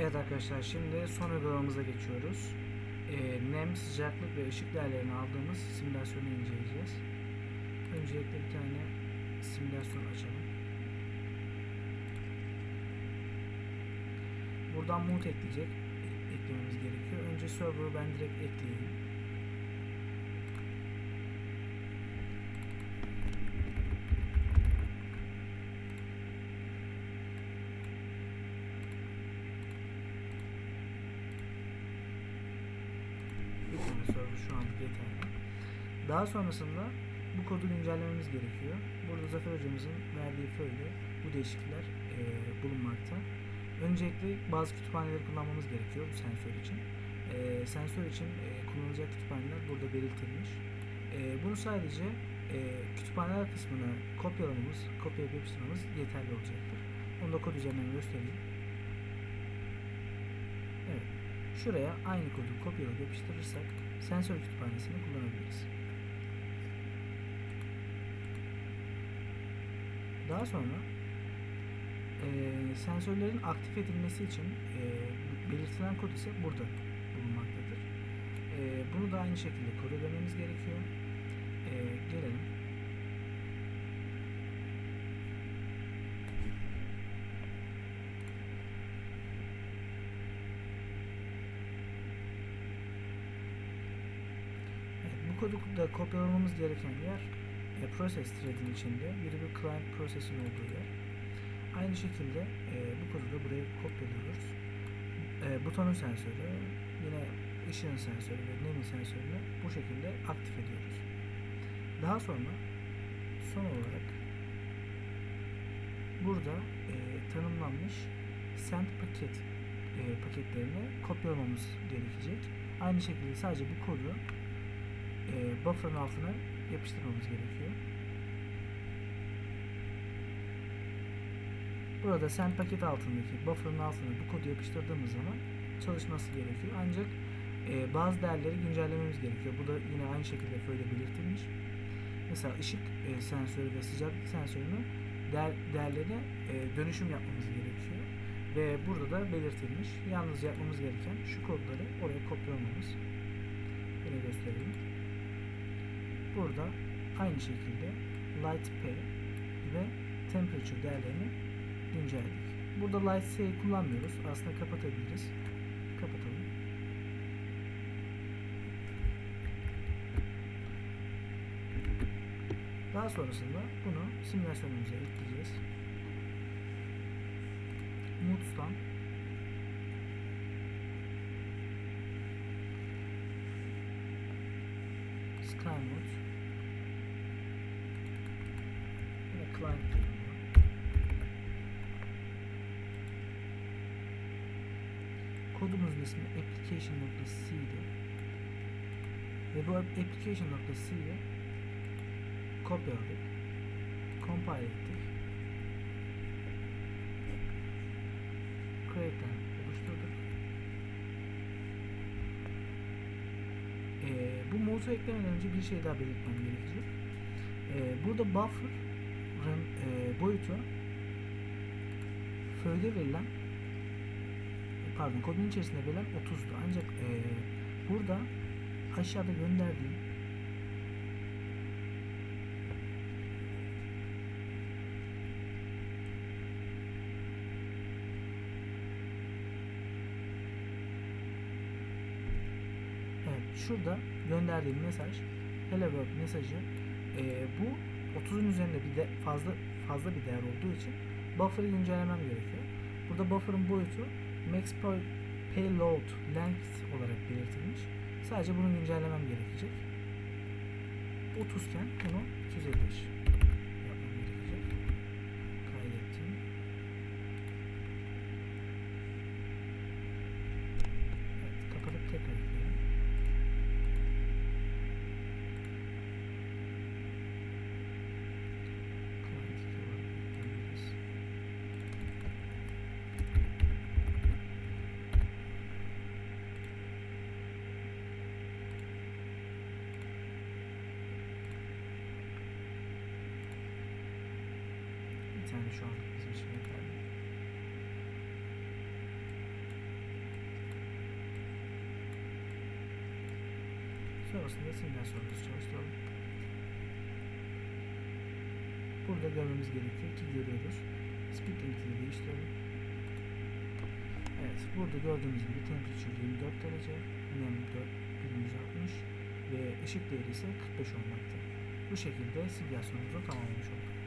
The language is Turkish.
Evet arkadaşlar şimdi son uygulamamıza geçiyoruz. Ee, nem, sıcaklık ve ışık değerlerini aldığımız simülasyonu inceleyeceğiz. Öncelikle bir tane simülasyon açalım. Buradan mute ekleyecek. Eklememiz gerekiyor. Önce server'ı ben direkt ekleyeyim. Server şu anlık yeterli. Daha sonrasında bu kodu güncellememiz gerekiyor. Burada Zafer hocamızın verdiği föyde bu değişiklikler e, bulunmakta. Öncelikle bazı kütüphaneleri kullanmamız gerekiyor bu sensör için. E, sensör için e, kullanılacak kütüphaneler burada belirtilmiş. E, bunu sadece e, kütüphaneler kısmını kopyalamamız, kopyalayıp yapıştırmamız yeterli olacaktır. Onu da kod üzerinden göstereyim. Evet. Şuraya aynı kodu kopyalayıp yapıştırırsak sensör kütüphanesini kullanabiliriz. Daha sonra eee, sensörlerin aktif edilmesi için eee, belirtilen kod ise burada bulunmaktadır. Eee, bunu da aynı şekilde kod ödememiz gerekiyor. Eee, gelelim. Evet, bu kodu da kopyalamamız gereken yer e, process thread'in içinde bir de bir client process'in olduğu yer. Aynı şekilde e, bu kodu da buraya kopyalıyoruz. E, butonun sensörü, yine ışığın sensörü ve nemin sensörünü bu şekilde aktif ediyoruz. Daha sonra son olarak burada e, tanımlanmış send paket e, paketlerini kopyalamamız gerekecek. Aynı şekilde sadece bu kodu e, buffer'ın altına yapıştırmamız gerekiyor. Burada send paket altındaki buffer'ın altına bu kodu yapıştırdığımız zaman çalışması gerekiyor. Ancak e, bazı değerleri güncellememiz gerekiyor. Bu da yine aynı şekilde böyle belirtilmiş. Mesela ışık e, sensörü ve sıcaklık sensörünü değer, değerlerine e, dönüşüm yapmamız gerekiyor. Ve burada da belirtilmiş. Yalnız yapmamız gereken şu kodları oraya kopyalamamız. Yine gösterelim. Burada aynı şekilde light P ve temperature değerlerini güncelledik. Burada light C'yi kullanmıyoruz. Aslında kapatabiliriz. Kapatalım. Daha sonrasında bunu simülasyonumuza ekleyeceğiz. Moods'tan Sky Mode Buna. Kodumuzun ismi application.c idi. Ve bu application.c'yi kopyaladık. Compile ettik. Create'den oluşturduk. Ee, bu modu eklemeden önce bir şey daha belirtmem gerekecek. Ee, burada buffer'ın e, boyutu föyde verilen pardon kodun içerisinde verilen 30'du. Ancak e, burada aşağıda gönderdiğim Evet, şurada gönderdiğim mesaj Hello World mesajı e, bu 30'un üzerinde bir de fazla fazla bir değer olduğu için buffer'ı güncellemem gerekiyor. Burada buffer'ın boyutu max pay- payload length olarak belirtilmiş. Sadece bunu güncellemem gerekecek. 30 iken bunu 255 yani şu an bizim için yeterli. Sonrasında sinyal sonrası çalıştıralım. Burada görmemiz gerekiyor ki görüyoruz. Speed limitini değiştirelim. Evet, burada gördüğünüz gibi temperature 24 derece, nem 4, 60 ve ışık değeri ise 45 olmakta. Bu şekilde simülasyonumuzu tamamlamış olduk.